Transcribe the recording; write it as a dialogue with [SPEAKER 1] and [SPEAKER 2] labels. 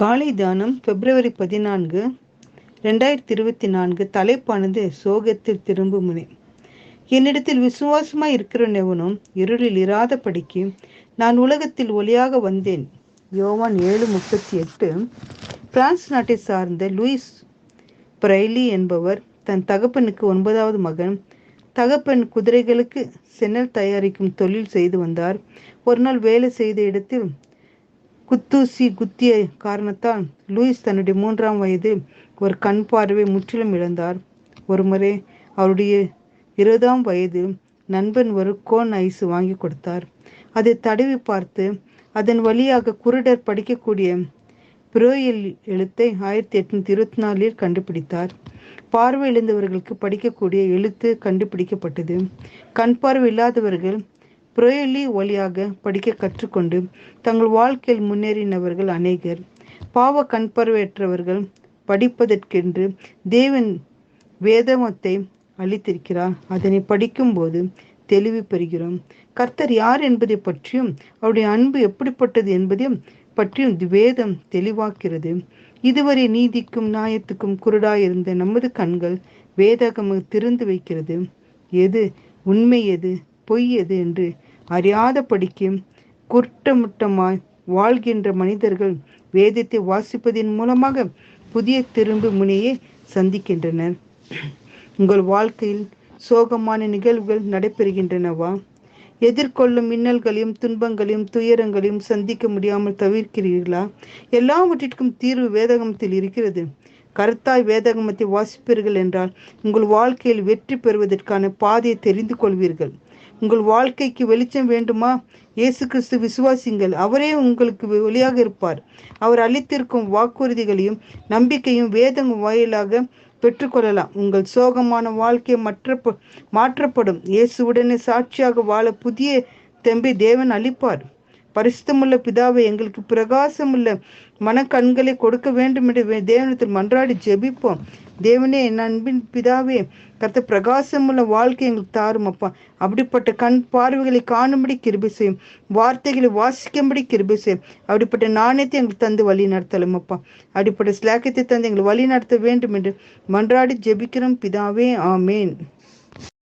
[SPEAKER 1] காலை தானம் பிப்ரவரி பதினான்கு ரெண்டாயிரத்தி இருபத்தி நான்கு தலைப்பானது சோகத்தில் திரும்பும் முனை என்னிடத்தில் விசுவாசமாய் இருக்கிற எவனும் இருளில் இராதபடிக்கு நான் உலகத்தில் ஒளியாக வந்தேன். யோவான் ஏழு முப்பத்தி எட்டு பிரான்ஸ் நாட்டை சார்ந்த லூயிஸ் பிரைலி என்பவர் தன் தகப்பனுக்கு ஒன்பதாவது மகன் தகப்பன் குதிரைகளுக்கு சென்னல் தயாரிக்கும் தொழில் செய்து வந்தார். ஒரு நாள் வேலை செய்த இடத்தில் குத்தூசி குத்திய காரணத்தால் லூயிஸ் தன்னுடைய மூன்றாம் வயது ஒரு கண் பார்வை முற்றிலும் இழந்தார். ஒருமுறை அவருடைய இருபதாம் வயது நண்பன் ஒரு கோன் ஐஸ் வாங்கி கொடுத்தார். அதை தடவி பார்த்து அதன் வழியாக குருடர் படிக்கக்கூடிய புரோயில் எழுத்தை ஆயிரத்தி எட்நூத்தி இருபத்தி நாலில் கண்டுபிடித்தார். பார்வை இழந்தவர்களுக்கு படிக்கக்கூடிய எழுத்து கண்டுபிடிக்கப்பட்டது. கண் பார்வை இல்லாதவர்கள் புரோயலி வழியாக படிக்க கற்றுக்கொண்டு தங்கள் வாழ்க்கையில் முன்னேறினவர்கள் அநேகர். பாவ கண்பர்வையற்றவர்கள் படிப்பதற்கென்று தேவன் வேதமத்தை அளித்திருக்கிறார். அதனை படிக்கும்போது தெளிவு பெறுகிறோம். கர்த்தர் யார் என்பதை பற்றியும் அவருடைய அன்பு எப்படிப்பட்டது என்பதையும் பற்றியும் வேதம் தெளிவாக்கிறது இதுவரை நீதிக்கும் நியாயத்துக்கும் குருடாயிருந்த நமது கண்கள் வேதகம் திறந்து வைக்கிறது. எது உண்மை எது பொய் எது என்று அறியாதபடிக்கு குற்றமுட்டமாய் வாழ்கின்ற மனிதர்கள் வேதத்தை வாசிப்பதன் மூலமாக புதிய திரும்பு முனையை சந்திக்கின்றனர். உங்கள் வாழ்க்கையில் சோகமான நிகழ்வுகள் நடைபெறுகின்றனவா? எதிர்கொள்ளும் மின்னல்களையும் துன்பங்களையும் துயரங்களையும் சந்திக்க முடியாமல் தவிர்க்கிறீர்களா? எல்லாவற்றிற்கும் தீர்வு வேதகமத்தில் இருக்கிறது. கருத்தாய் வேதகமத்தை வாசிப்பீர்கள் என்றால் உங்கள் வாழ்க்கையில் வெற்றி பெறுவதற்கான பாதையை தெரிந்து கொள்வீர்கள். உங்கள் வாழ்க்கைக்கு வெளிச்சம் வேண்டுமா? இயேசு கிறிஸ்து விசுவாசிங்கள் அவரே உங்களுக்கு ஒளியாக இருப்பார். அவர் அளித்திருக்கும் வாக்குறுதிகளையும் நம்பிக்கையும் வேதம் வாயிலாக பெற்றுக்கொள்ளலாம். உங்கள் சோகமான வாழ்க்கை மற்ற மாற்றப்படும். இயேசுவுடனே சாட்சியாக வாழ புதிய தெம்பை தேவன் அளிப்பார். பரிசுத்தமுள்ள பிதாவை எங்களுக்கு பிரகாசமுள்ள மனக்கண்களை கொடுக்க வேண்டும் என்று தேவனத்தில் மன்றாடி ஜெபிப்போம். தேவனே என் அன்பின் பிதாவே கருத்த பிரகாசமுள்ள வாழ்க்கை எங்களுக்கு தாரும் அப்பா அப்படிப்பட்ட கண் பார்வைகளை காணும்படி கிருபி செய்யும். வார்த்தைகளை வாசிக்கும்படி கிருபி செய்யும். அப்படிப்பட்ட நாணயத்தை எங்களுக்கு தந்து வழி நடத்தலும் அப்பா அப்படிப்பட்ட ஸ்லாக்கத்தை தந்து எங்களை வழி நடத்த வேண்டும் என்று மன்றாடி ஜெபிக்கிறோம். பிதாவே ஆமேன்.